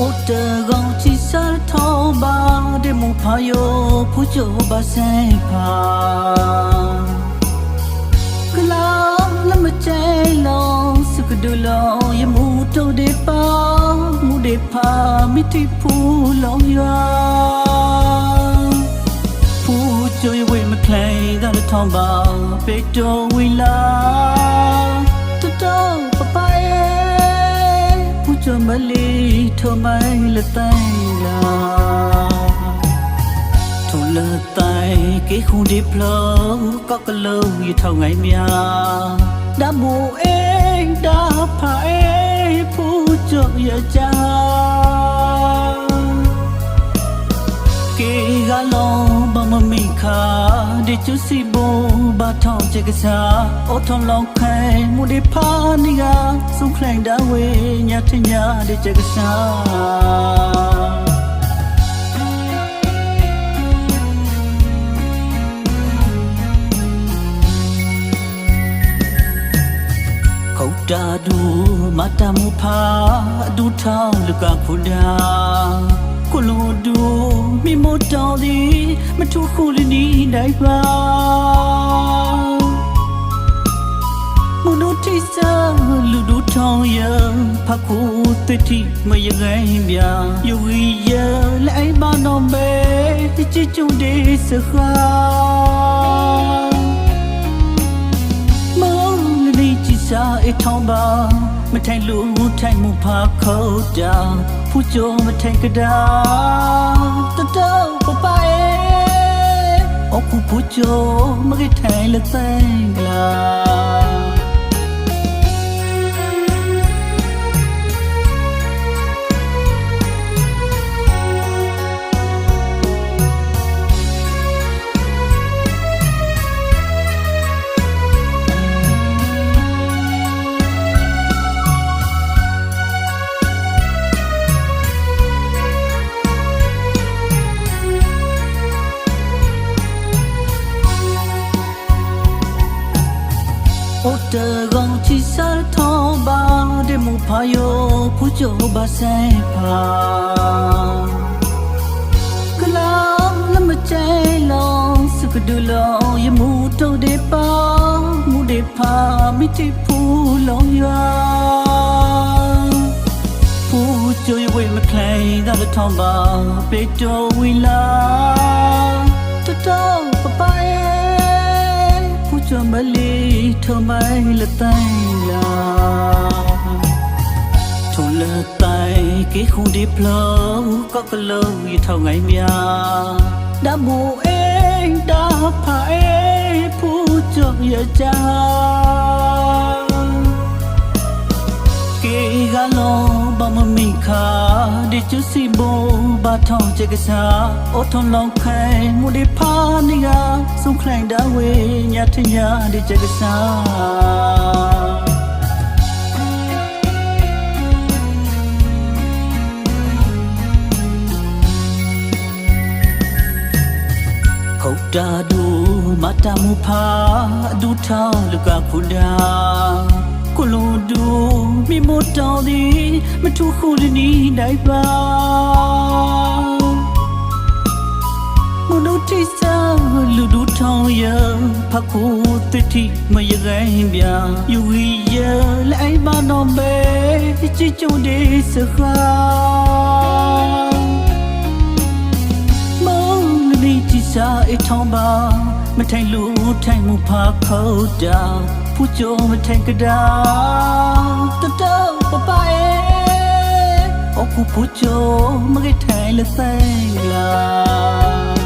O te gong chi sar thao ba de mo pha yo phu cho ba sai pha Klang la ma chai long su ka du lo ye mu to de pa mu de pha mi ti phu long ya Phu cho ye we ma klai ga la thao ba pe to we la To to pa pa ye phu cho ma le ထုံမိုင်းလက်တိုင်းလာထုံလတိုင်ကေခုန်ဒီဖလောကောက်ကလုံးရထောင်ငိုင်းများဓာမိုအိမ်ဒါဖာအိမ်ဖူကြရကြကေကလုံးဘ မမိခါဒီချူစီဘဘာထောင်ချက်ကစားအော်ထုံလောင်ခိုင်မူဒီဖာနီကစုခလိုက်ဒါဝေညထညာဒီချက်ကစားခုတ်တာဒူမတမဖာအဒူထောင်းလကခုဒါ ကုလိုဒူမိမိုတောင်းသည်မထူခုလနီနိုင်ပါမနုတိစာလူဒူထောင်းရဖခုတတိမယငိုင်းပြယူဝီရလိုက်မနောမေချစ်ချုံဒေစခါမောင်လေးကြည်စားအထောင်းပါမထိုင်လို့ထိုင်မှုဖာခုတ်တာ ဖူကြိုမထိုင်ကတာတတော်ပပအေအခုဖူကြိုမကထိုင်လက်ဆိုင်ကလာ 的光去洒脱吧，的木怕哟，苦就把塞怕。可浪那么ใจลองสุกดูลองอย่ามูเท่าได้ป้ามูได้พาไม่ใช่ผู้ลองยาผู้จะยวยมาใครได้ละทองบาไปโจวิลาตัว ဖူလုံးရွာဖူကြွေဝေမကလေးကလည်းထောင်းပါပေတော်ဝီလာတတော်ပပရဲ့ဖူကြမလီထုံမိုင်းလက်တိုင်းလာထုံလတိုင်ကေခုန်ဒီဖလောကောက်ကလုံးရထောင်ငိုင်းများဓာမိုအိမ်ဒါဖာအိမ်ဖူကြရကြကေကလုံး ဘမမိခါဒီချူစီဘဘာထောင်ချက်ကစားအော်ထုံလောင်ခိုင်မူဒီဖာနီကစုံခလိုက်ဒါဝေညထညာဒီချက်ကစားခုတ်တာဒူမတမှုဖာအဒူထောင်းလကခုဒါ ကုလိုဒူမိမိုတောင်းသည်မထူခုလနီနိုင်ပါမနုတိစာလူဒူထောင်းရဖခုတတိမယဂိုင်းပြယူဝီရလိုက်မနောမေချစ်ချုံဒီစခါမောင်လေးကြည်စားအထောင်းပါမထိုင်လို့ထိုင်မှုဖာခုတ် တာဖူကြိုမထိုင်ကတာတတော်ပပရဲ့အခုဖူကြိုမကထိုင်လက်ဆိုင်လာ